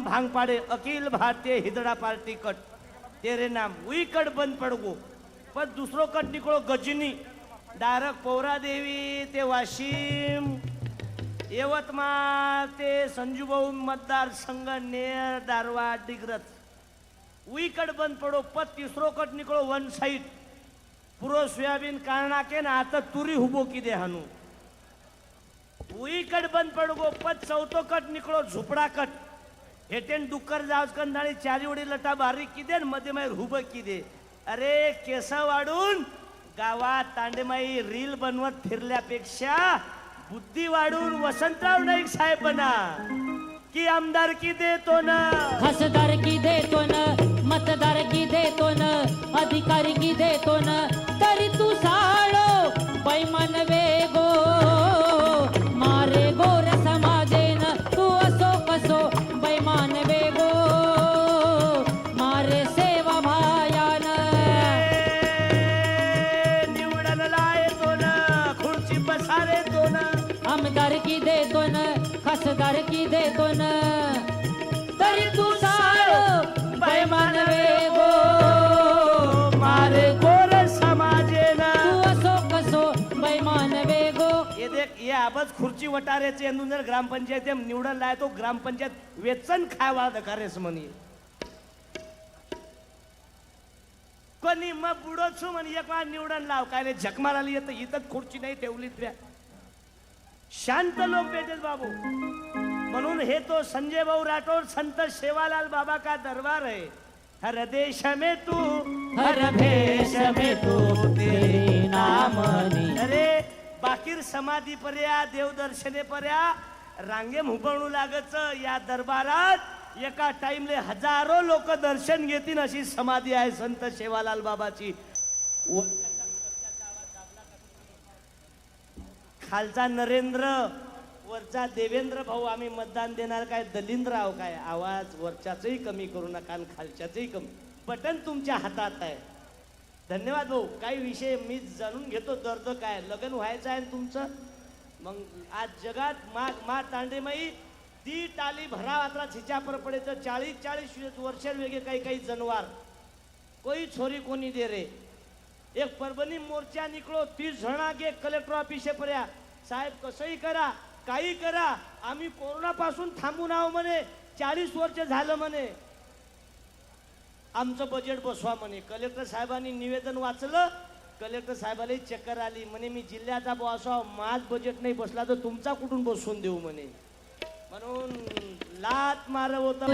भांग पाड़े Akhil Bharatiya हिदड़ा party cut. तेरे नाम. उई कट बंद पडगो. पण दुसरो कट निकळो गजनी. डायरेक्ट पौरा देवी ते वाशिम. यवतमाळ ते संजूभाऊ मतदार संघ नेर दारवा डिग्रज उई कट बंद पडो पत तिसरो कट निकळो वन साइड पुरो सोयाबीन कारणा के ना आता तुरी हुबो किदे हानू उई कट बंद पडगो पत चौथो कट निकळो झुपडा कट. हेटेन डुक्कर जावच कंदाळी चारी लटा बारीक किदे न मध्ये माहीर हुब किदे? अरे केस वाढून गावात तांडेमाई रील बनवत फिरल्यापेक्षा बुद्धी वाढून वसंतराव नाईक साहेब बना की आमदारकी देतो ना खासदार की देतो ना मतदार की देतो ना अधिकारी की देतो ना खासदार की देतो न तरी तू साळो बैमान वेगो मारे गोर समाजे ना तू असो कसो बैमान वेगो ये देख ये आबच खुर्ची वटाऱ्याचे यांनी जर ग्रामपंचायत निवडून लाय तो ग्रामपंचायत वेचन खावा दकारेस म्हणे. कोणी मग बुडो छु म्हणे एक निवडून लाव. काय रे झक मारायला येतं इथं खुर्ची नाही ठेवली त्या. शांत लोक बेटेल बाबू. म्हणून हे तो संजय भाऊ राठोड संत सेवालाल बाबा का दरबार है हर देश में तू हर भेष में तू तेरे नामनी. अरे बाकीर समाधी पर्या देवदर्शने पर्या रांगे हुबवणू लागच या दरबारात एका टाइमले हजारो लोक दर्शन घेतील अशी समाधी आहे संत सेवालाल बाबाची. खालचा नरेंद्र वरचा देवेंद्र भाऊ आम्ही मतदान देणार काय? दलिंद्र आहो काय? आवाज वरच्याचही कमी करू नका आणि खालच्याचही कमी. बटन तुमच्या हातात आहे. धन्यवाद भाऊ. काही विषय मी जाणून घेतो. दर्द काय? लग्न व्हायचं आहे ना तुमचं? मग आज जगात मा मा तांडेमाई ती टाली भरा वात्रा छिच्या पर पडे तर चाळीस चाळीस वर्ष वेगळे काही काही जनवार. कोई छोरी कोणी दे रे. एक परभणी मोर्चा निकलो तीस जणा गे कलेक्टर ऑफिसे पर्या साहेब कसंही करा काही करा आम्ही कोरोनापासून थांबून आहो म्हणे. चाळीस वर्ष झालं म्हणे. आमचं बजेट बसवा म्हणे. कलेक्टर साहेबांनी निवेदन वाचलं. कलेक्टर साहेबाला चक्कर आली. म्हणे मी जिल्ह्याचा बसाव माझ बजेट नाही बसला तर तुमचा कुठून बसवून देऊ म्हणे? म्हणून लात मार होता.